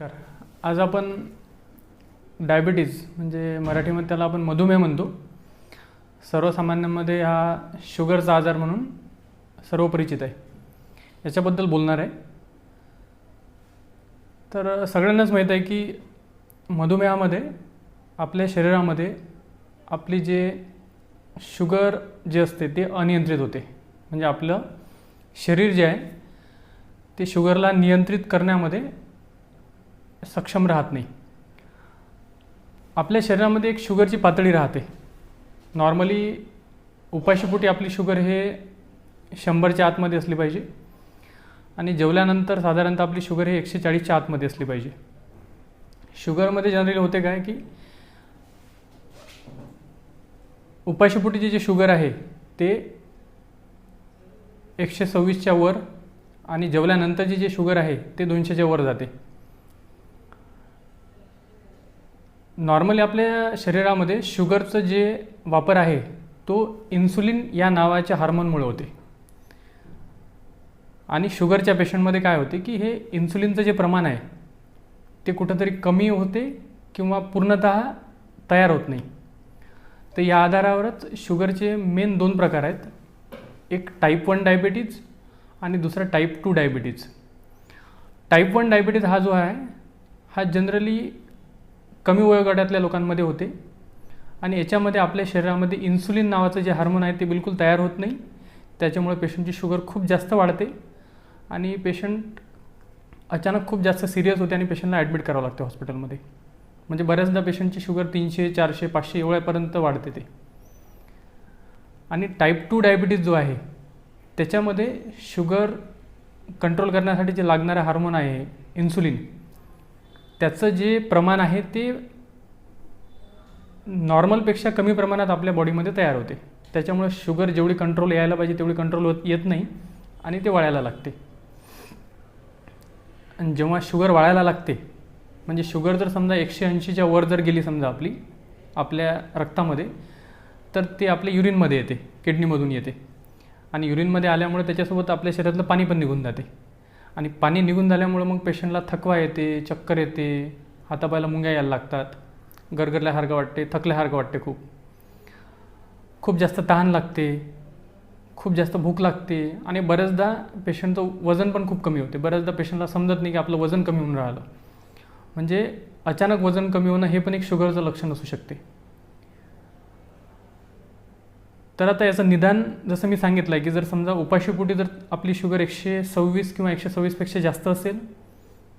तर आज आपण डायबिटीज म्हणजे मराठीमध्ये त्याला आपण मधुमेह म्हणतो. सर्वसामान्यांमध्ये हा शुगरचा आजार म्हणून सर्वपरिचित आहे. याच्याबद्दल बोलणार आहे. तर सगळ्यांनाच माहीत आहे की मधुमेहामध्ये आपल्या शरीरामध्ये आपली जे शुगर जे असते ते अनियंत्रित होते. म्हणजे आपलं शरीर जे आहे ते शुगरला नियंत्रित करण्यामध्ये सक्षम राहत नाही. आपल्या शरीरामध्ये एक शुगरची पातळी राहते. नॉर्मली उपाशीपोटी आपली शुगर हे शंभरच्या आतमध्ये असली पाहिजे. आणि जेवल्यानंतर साधारणतः आपली शुगर हे एकशे चाळीसच्या आतमध्ये असली पाहिजे. शुगरमध्ये जनरली होते काय की उपाशीपोटीचे जे शुगर आहे ते एकशे सव्वीसच्या वर आणि जेवल्यानंतरचे जे शुगर आहे ते दोनशेच्या वर जाते. नॉर्मली आपल्या शरीरामध्ये शुगरचं जे वापर आहे तो इन्सुलिन या नावाच्या हार्मोनमुळे होते. आणि शुगरच्या पेशंटमध्ये काय होते की हे इन्सुलिनचं जे प्रमाण आहे ते कुठंतरी कमी होते किंवा पूर्णतः तयार होत नाही. तर या आधारावरच शुगरचे मेन दोन प्रकार आहेत. एक टाईप वन डायबिटीज आणि दुसरा type two diabetes type one diabetes हा जो आहे हा जनरली कमी वयोगटातल्या लोकांमध्ये होते. आणि याच्यामध्ये आपल्या शरीरामध्ये इन्सुलिन नावाचं जे हार्मोन आहे ते बिलकुल तयार होत नाही. त्याच्यामुळे पेशंटची शुगर खूप जास्त वाढते. आणि पेशंट अचानक खूप जास्त सिरियस होते आणि पेशंटला ॲडमिट करावं लागते हॉस्पिटलमध्ये म्हणजे बऱ्याचदा पेशंटची शुगर तीनशे चारशे पाचशे एवढ्यापर्यंत वाढते ते. आणि टाईप टू डायबिटीज जो आहे त्याच्यामध्ये शुगर कंट्रोल करण्यासाठी जे लागणारं हार्मोन आहे इन्सुलिन त्याचं जे प्रमाण आहे ते नॉर्मलपेक्षा कमी प्रमाणात आपल्या बॉडीमध्ये तयार होते. त्याच्यामुळे शुगर जेवढी कंट्रोल यायला पाहिजे तेवढी कंट्रोल होत येत नाही आणि ते वाळायला लागते. आणि जेव्हा शुगर वाळायला लागते म्हणजे शुगर जर समजा एकशे ऐंशीच्या वर जर गेली समजा आपली आपल्या रक्तामध्ये तर ते आपल्या युरिनमध्ये येते किडनीमधून येते. आणि युरिनमध्ये आल्यामुळे त्याच्यासोबत आपल्या शरीरातलं पाणी पण निघून जाते. आणि पाणी निघून झाल्यामुळं मग पेशंटला थकवा येते चक्कर येते हातापायला मुंग्या यायला लागतात. गरगरल्यासारखं वाटते थकल्यासारखं वाटते खूप. खूप जास्त तहान लागते खूप जास्त भूक लागते आणि बऱ्याचदा पेशंटचं वजन पण खूप कमी होते. बऱ्याचदा पेशंटला समजत नाही की आपलं वजन कमी होऊन राहिलं. म्हणजे अचानक वजन कमी होणं हे पण एक शुगरचं लक्षण असू शकते. तर आता याचं निदान जसं मी सांगितलं आहे की जर समजा उपाशीपोटी जर आपली शुगर एकशे सव्वीस किंवा एकशे सव्वीसपेक्षा जास्त असेल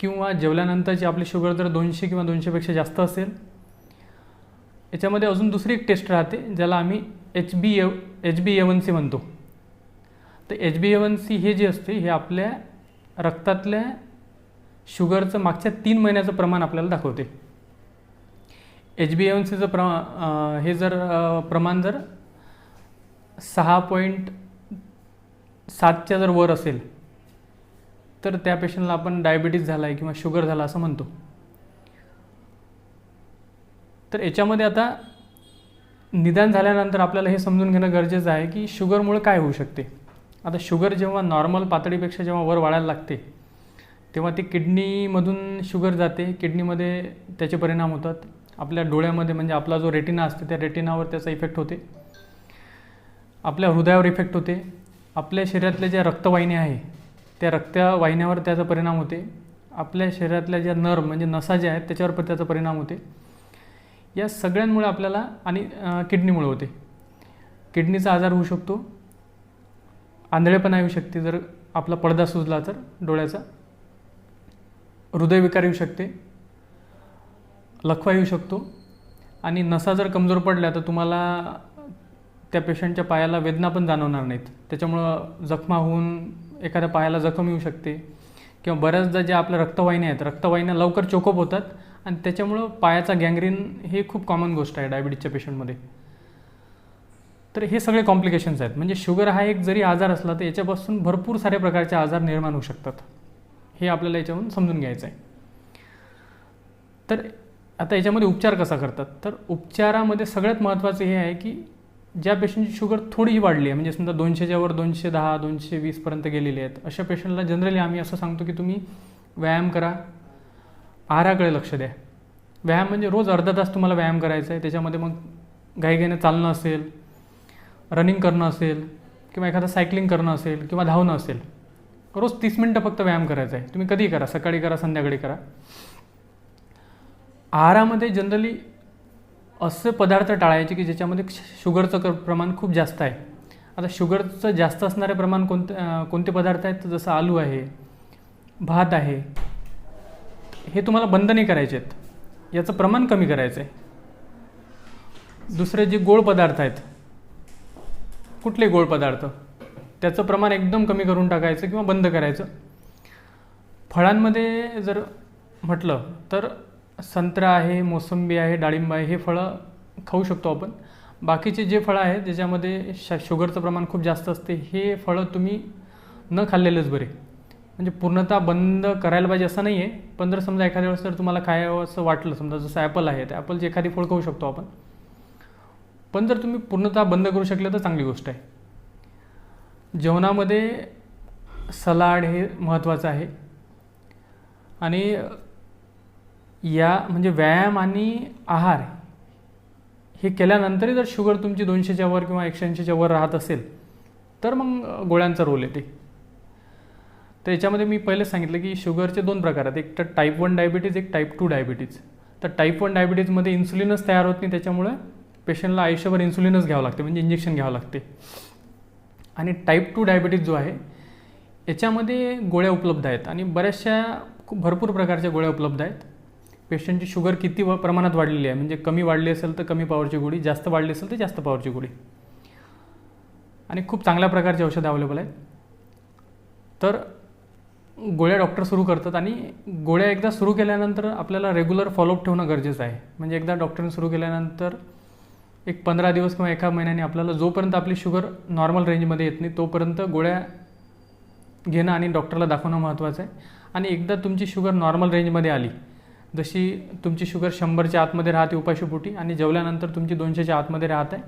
किंवा जेवल्यानंतरची आपली शुगर जर दोनशे किंवा दोनशेपेक्षा जास्त असेल याच्यामध्ये अजून दुसरी एक टेस्ट राहते ज्याला आम्ही एच बी एव एच बी एवन सी म्हणतो. तर एच बी एवन सी हे जे असते हे आपल्या रक्तातल्या शुगरचं मागच्या तीन महिन्याचं प्रमाण आपल्याला दाखवते. एच बी एवन सीचं प्रमा हे जर प्रमाण जर सहा पॉईंट सातच्या जर वर असेल तर त्या पेशंटला आपण डायबिटीज झाला आहे किंवा शुगर झाला असं म्हणतो. तर याच्यामध्ये आता निदान झाल्यानंतर आपल्याला हे समजून घेणं गरजेचं आहे की शुगरमुळे काय होऊ शकते? आता शुगर जेव्हा नॉर्मल पातळीपेक्षा जेव्हा वर वाढायला लागते तेव्हा ती किडनीमधून शुगर जाते. किडनीमध्ये त्याचे परिणाम होतात. आपल्या डोळ्यामध्ये म्हणजे आपला जो रेटिना असते त्या रेटिनावर त्याचा इफेक्ट होते. आपल्या हृदयावर इफेक्ट होते. आपल्या शरीरातल्या ज्या रक्तवाहिन्या आहे त्या रक्तवाहिन्यावर त्याचा परिणाम होते. आपल्या शरीरातल्या ज्या नर म्हणजे नसा ज्या आहेत त्याच्यावर पण त्याचा परिणाम होते. या सगळ्यांमुळे आपल्याला आणि किडनीमुळे होते. किडनीचा आजार होऊ शकतो. आंधळेपणा येऊ शकते. जर आपला पडदा सुजला तर डोळ्याचा. हृदयविकार येऊ शकते. लखवा येऊ शकतो. आणि नसा जर कमजोर पडल्या तर तुम्हाला त्या पेशंटच्या पायाला वेदना पण जाणवणार नाहीत. त्याच्यामुळं जखमा होऊन एखाद्या पायाला जखम येऊ शकते. किंवा बऱ्याचदा ज्या आपल्या रक्तवाहिन्या आहेत रक्तवाहिन्या लवकर चोकअप होतात आणि त्याच्यामुळं पायाचा गँग्रीन हे खूप कॉमन गोष्ट आहे डायबिटीजच्या पेशंटमध्ये. तर हे सगळे कॉम्प्लिकेशन्स आहेत. म्हणजे शुगर हा एक जरी आजार असला तर याच्यापासून भरपूर साऱ्या प्रकारचे आजार निर्माण होऊ शकतात. हे आपल्याला याच्यावरून समजून घ्यायचं आहे तर आता याच्यामध्ये उपचार कसा करतात? तर उपचारामध्ये सगळ्यात महत्त्वाचं हे आहे की ज्या पेशंटची शुगर थोडीही वाढली आहे म्हणजे समजा दोनशेच्या वर दोनशे दहा दोनशे वीसपर्यंत गेलेली आहेत अशा पेशंटला जनरली आम्ही असं सांगतो की तुम्ही व्यायाम करा. आहाराकडे लक्ष द्या. व्यायाम म्हणजे रोज अर्धा तास तुम्हाला व्यायाम करायचा आहे त्याच्यामध्ये मग घाईघाईनं चालणं असेल रनिंग करणं असेल किंवा एखादं सायकलिंग करणं असेल किंवा धावणं असेल रोज तीस मिनटं फक्त व्यायाम करायचा आहे. तुम्ही कधी करा सकाळी करा संध्याकाळी करा. आहारामध्ये जनरली असे पदार्थ टाळायचे की ज्याच्यामध्ये शुगरचं क प्रमाण खूप जास्त आहे. आता शुगरचं जास्त असणारे प्रमाण कोणते कोणते पदार्थ आहेत? जसं आलू आहे भात आहे हे तुम्हाला बंद नाही करायचे आहेत. याचं प्रमाण कमी करायचं आहे दुसरे जे गोड पदार्थ आहेत कुठले गोड पदार्थ? त्याचं प्रमाण एकदम कमी करून टाकायचं किंवा बंद करायचं. फळांमध्ये जर म्हटलं तर संत्रा आहे मोसंबी आहे डाळिंब आहे हे फळं खाऊ शकतो आपण. बाकीचे जे फळं आहेत ज्याच्यामध्ये श शुगरचं प्रमाण खूप जास्त असते हे फळं तुम्ही न खाल्लेलंच बरे. म्हणजे पूर्णतः बंद करायला पाहिजे असं नाही आहे पण जर समजा एखाद्या वेळेस जर तुम्हाला खायवं असं वाटलं समजा जसं ॲपल आहे तर ॲपलची एखादी फळ खाऊ शकतो आपण. पण जर तुम्ही पूर्णतः बंद करू शकले तर चांगली गोष्ट आहे. जेवणामध्ये सलाड हे महत्त्वाचं आहे. आणि या म्हणजे व्यायाम आणि आहार हे केल्यानंतरही जर शुगर तुमची दोनशेच्या वर किंवा एकशे ऐंशीच्या वर राहत असेल तर मग गोळ्यांचा रोल येते. तर याच्यामध्ये मी पहिले सांगितलं की शुगरचे दोन प्रकार आहेत. एक तर टाईप वन डायबिटीज एक टाईप टू डायबिटीज तर टाईप वन डायबिटीजमध्ये इन्सुलिनच तयार होत नाही त्याच्यामुळे पेशंटला आयुष्यभर इन्सुलिनच घ्यावं लागते म्हणजे इंजेक्शन घ्यावं लागते. आणि टाईप टू डायबिटीज जो आहे याच्यामध्ये गोळ्या उपलब्ध आहेत. आणि बऱ्याचशा खूप भरपूर प्रकारच्या गोळ्या उपलब्ध आहेत. पेशंटची शुगर किती व प्रमाणात वाढलेली आहे? म्हणजे कमी वाढली असेल तर कमी पॉवरची गोळी जास्त वाढली असेल तर जास्त पॉवरची गोळी. आणि खूप चांगल्या प्रकारची औषधं अवेलेबल आहेत. तर गोळ्या डॉक्टर सुरू करतात आणि गोळ्या एकदा सुरू केल्यानंतर आपल्याला रेग्युलर फॉलोअप ठेवणं गरजेचं आहे. म्हणजे एकदा डॉक्टरने सुरू केल्यानंतर एक पंधरा दिवस किंवा एका महिन्याने आपल्याला जोपर्यंत आपली शुगर नॉर्मल रेंजमध्ये येत नाही तोपर्यंत गोळ्या घेणं आणि डॉक्टरला दाखवणं महत्त्वाचं आहे. आणि एकदा तुमची शुगर नॉर्मल रेंजमध्ये आली जशी तुमची शुगर शंभरच्या आतमध्ये राहते उपाशीपोटी आणि जेवल्यानंतर तुमची दोनशेच्या आतमध्ये राहत आहे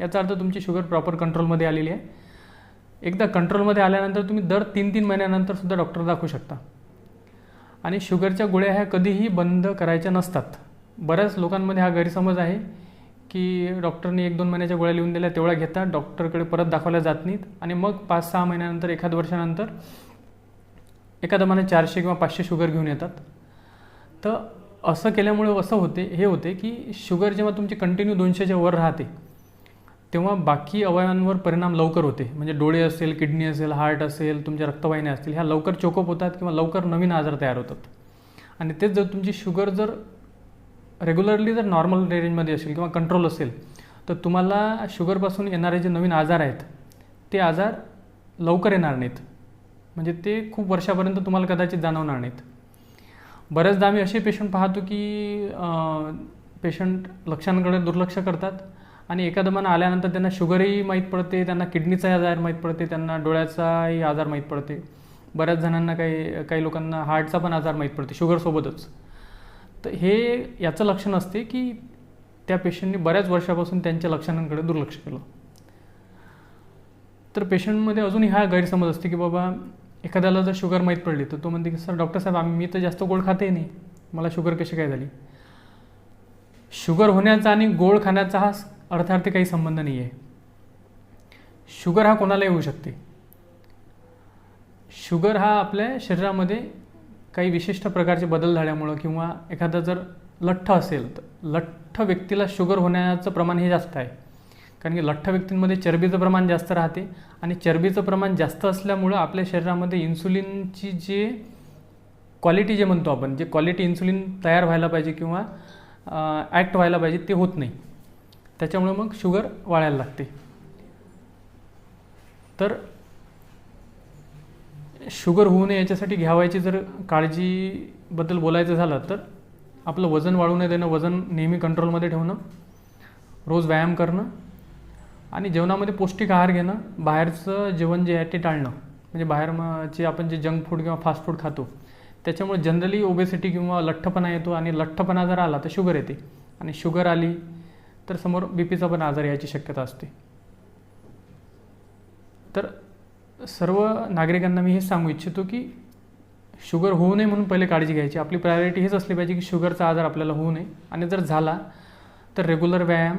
याचा अर्थ तुमची शुगर प्रॉपर कंट्रोलमध्ये आलेली आहे. एकदा कंट्रोलमध्ये आल्यानंतर तुम्ही दर तीन तीन महिन्यानंतर सुद्धा डॉक्टर दाखवू शकता. आणि शुगरच्या गोळ्या ह्या कधीही बंद करायच्या नसतात. बऱ्याच लोकांमध्ये हा गैरसमज आहे की डॉक्टरने एक दोन महिन्याच्या गोळ्या लिहून दिल्या तेवढ्या घेतात डॉक्टरकडे परत दाखवल्या जात नाहीत आणि मग पाच सहा महिन्यानंतर एखाद वर्षानंतर एखादा महिन्यात चारशे किंवा पाचशे शुगर घेऊन येतात. तर असं केल्यामुळे असं होते हे होते की शुगर जेव्हा तुमची कंटिन्यू दोनशेच्या वर राहते तेव्हा बाकी अवयवांवर परिणाम लवकर होते. म्हणजे डोळे असेल किडनी असेल हार्ट असेल तुमच्या रक्तवाहिन्या असतील ह्या लवकर चोकअप होतात किंवा लवकर नवीन आजार तयार होतात. आणि तेच जर तुमची शुगर जर रेग्युलरली जर नॉर्मल रेंजमध्ये असेल किंवा कंट्रोल असेल तर तुम्हाला शुगरपासून येणारे जे नवीन आजार आहेत ते आजार लवकर येणार नाहीत. म्हणजे ते खूप वर्षापर्यंत तुम्हाला कदाचित जाणवणार नाहीत. बऱ्याचदा आम्ही असे पेशंट पाहतो की पेशंट लक्षांकडे दुर्लक्ष करतात आणि एखादं मन आल्यानंतर त्यांना शुगरही माहीत पडते त्यांना किडनीचाही आजार माहीत पडते त्यांना डोळ्याचाही आजार माहीत पडते. बऱ्याच जणांना काही काही लोकांना हार्टचा पण आजार माहीत पडते शुगरसोबतच तर हे याचं लक्षण असते की त्या पेशंटने बऱ्याच वर्षापासून त्यांच्या लक्षणांकडे दुर्लक्ष केलं. तर पेशंटमध्ये अजून हा गैरसमज असते की बाबा एखाद्याला जर शुगर माहीत पडली तर तो म्हणते की सर डॉक्टर साहेब आम्ही मी तर जास्त गोड खाते नाही. मला शुगर कशी काय झाली? शुगर होण्याचा आणि गोड खाण्याचा हा अर्थार्थी काही संबंध नाही आहे शुगर हा कोणालाही होऊ शकते. शुगर हा आपल्या शरीरामध्ये काही विशिष्ट प्रकारचे बदल झाल्यामुळं किंवा एखादा जर लठ्ठ असेल तर लठ्ठ व्यक्तीला शुगर होण्याचं प्रमाण हे जास्त आहे. कारण की लठ्ठ व्यक्तींमध्ये चरबीचं प्रमाण जास्त राहते आणि चरबीचं प्रमाण जास्त असल्यामुळं आपल्या शरीरामध्ये इन्सुलिनची जे क्वालिटी जे म्हणतो आपण जे क्वालिटी इन्सुलिन तयार व्हायला पाहिजे किंवा ॲक्ट व्हायला पाहिजे ते होत नाही. त्याच्यामुळे मग शुगर वाढायला लागते. तर शुगर होऊ नये याच्यासाठी घ्यावायची जर काळजीबद्दल बोलायचं झालं तर आपलं वजन वाढू नये देणं वजन नेहमी कंट्रोलमध्ये ठेवणं रोज व्यायाम करणं आणि जेवणामध्ये पौष्टिक आहार घेणं बाहेरचं जेवण जे आहे ते टाळणं. म्हणजे बाहेर मग जे आपण जे जंक फूड किंवा फास्ट फूड खातो त्याच्यामुळे जनरली ओबेसिटी किंवा लठ्ठपणा येतो आणि लठ्ठपणा जर आला तर शुगर येते. आणि शुगर आली तर समोर बी पीचा पण आजार यायची शक्यता असते. तर सर्व नागरिकांना मी हे सांगू इच्छितो की शुगर होऊ नये म्हणून पहिले काळजी घ्यायची. आपली प्रायोरिटी हेच असली पाहिजे की शुगरचा आजार आपल्याला होऊ नये. आणि जर झाला तर रेग्युलर व्यायाम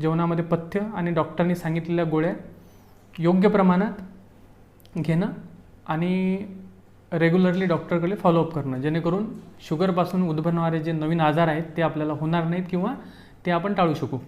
जेवणामध्ये पथ्य आणि डॉक्टरांनी सांगितलेल्या गोळ्या योग्य प्रमाणात घेणं आणि रेग्युलरली डॉक्टरकडे फॉलोअप करणं. जेणेकरून शुगरपासून उद्भवणारे जे नवीन आजार आहेत ते आपल्याला होणार नाहीत किंवा ते आपण टाळू शकू.